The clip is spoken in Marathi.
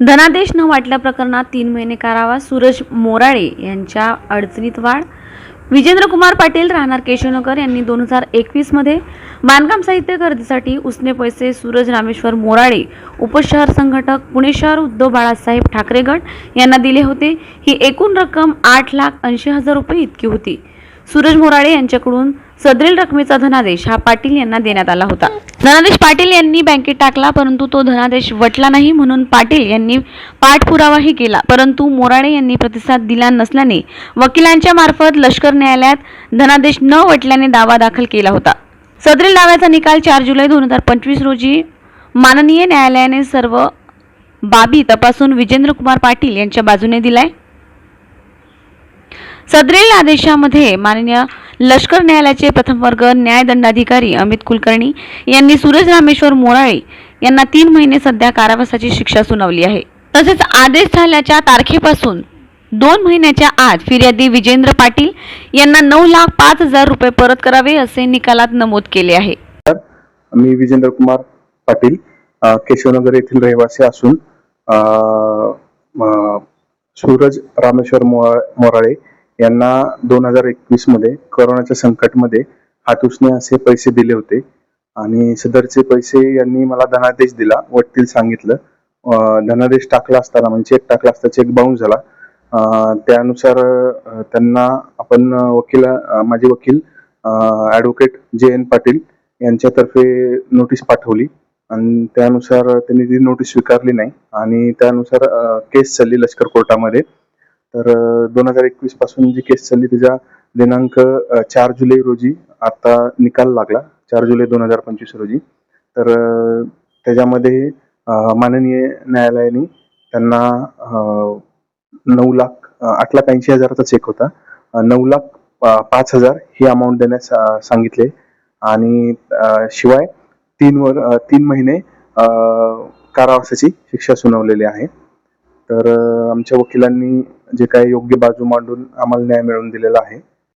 धनादेश न वाटल्या प्रकरणात तीन महिने कारावास सूरज मोराळे यांच्या अडचणीत वाढ. विजेंद्र कुमार पाटील राहणार केशवनगर यांनी दोन हजार एकवीसमध्ये बांधकाम साहित्य खरेदीसाठी उसने पैसे सूरज रामेश्वर मोराळे उपशहर संघटक पुणे शहर उद्धव बाळासाहेब ठाकरे गट यांना दिले होते. ही एकूण रक्कम आठ लाख ऐंशी हजार रुपये इतकी होती. सूरज मोराळे यांच्याकडून सदरील रकमेचा धनादेश हा पाटील यांना देण्यात आला होता. धनादेश पाटील यांनी बँकेत टाकला परंतु तो धनादेश वटला नाही म्हणून पाटील यांनी पाठपुरावाही केला. परंतु मोराळे यांनी प्रतिसाद दिला नसल्याने वकिलांच्या मार्फत लष्कर न्यायालयात धनादेश न वटल्याने दावा दाखल केला होता. सदरील दाव्याचा निकाल चार जुलै दोन हजार पंचवीस रोजी माननीय न्यायालयाने सर्व बाबी तपासून विजेंद्र कुमार पाटील यांच्या बाजूने दिलाय. सदरील आदेशामध्ये माननीय लष्कर न्यायालयाचे प्रथम वर्ग न्यायदंडाधिकारी अमित कुलकर्णी यांनी सूरज रामेश्वर मोराळे यांना तीन महिने सध्या कारावासाची शिक्षा सुनावली आहे. तसेच आदेश झाल्याच्या तारखेपासून दोन महिन्याच्या आत फिर्यादी विजेंद्र पाटील यांना नऊ लाख पाच हजार रुपये परत करावे असे निकालात नमूद केले आहे. मी विजेंद्र कुमार पाटील केशवनगर येथील रहिवासी असून सूरज रामेश्वर मोराळे मोराळे यांना दोन हजार एकवीसमध्ये कोरोनाच्या संकटमध्ये हातुसने असे पैसे दिले होते. आणि सदरचे पैसे यांनी मला धनादेश दिला वटील सांगितलं. धनादेश टाकला असताना म्हणजे चेक टाकला असता चेक बाउन्स झाला. त्यानुसार त्यांना आपण वकील माझे वकील ऍडव्होकेट जे एन पाटील यांच्यातर्फे नोटीस पाठवली. आणि त्यानुसार त्यांनी ती नोटीस स्वीकारली नाही. आणि त्यानुसार केस चालली लष्कर कोर्टामध्ये. तर दोन हजार एकवीसपासून जी केस चालली त्याचा दिनांक चार जुलै रोजी आता निकाल लागला. चार जुलै दोन हजार पंचवीस रोजी. तर त्याच्यामध्ये माननीय न्यायालयाने त्यांना नऊ लाख आठ लाख ऐंशी हजाराचा चेक होता. नऊ लाख पाच हजार ही अमाऊंट देण्यास सांगितले. आणि शिवाय तीन वर तीन महिने कारावासाची शिक्षा सुनावलेली आहे. तर आमच्या वकिलांनी जे काही योग्य बाजू मांडून आम्हाला न्याय मिळवून दिलेला आहे.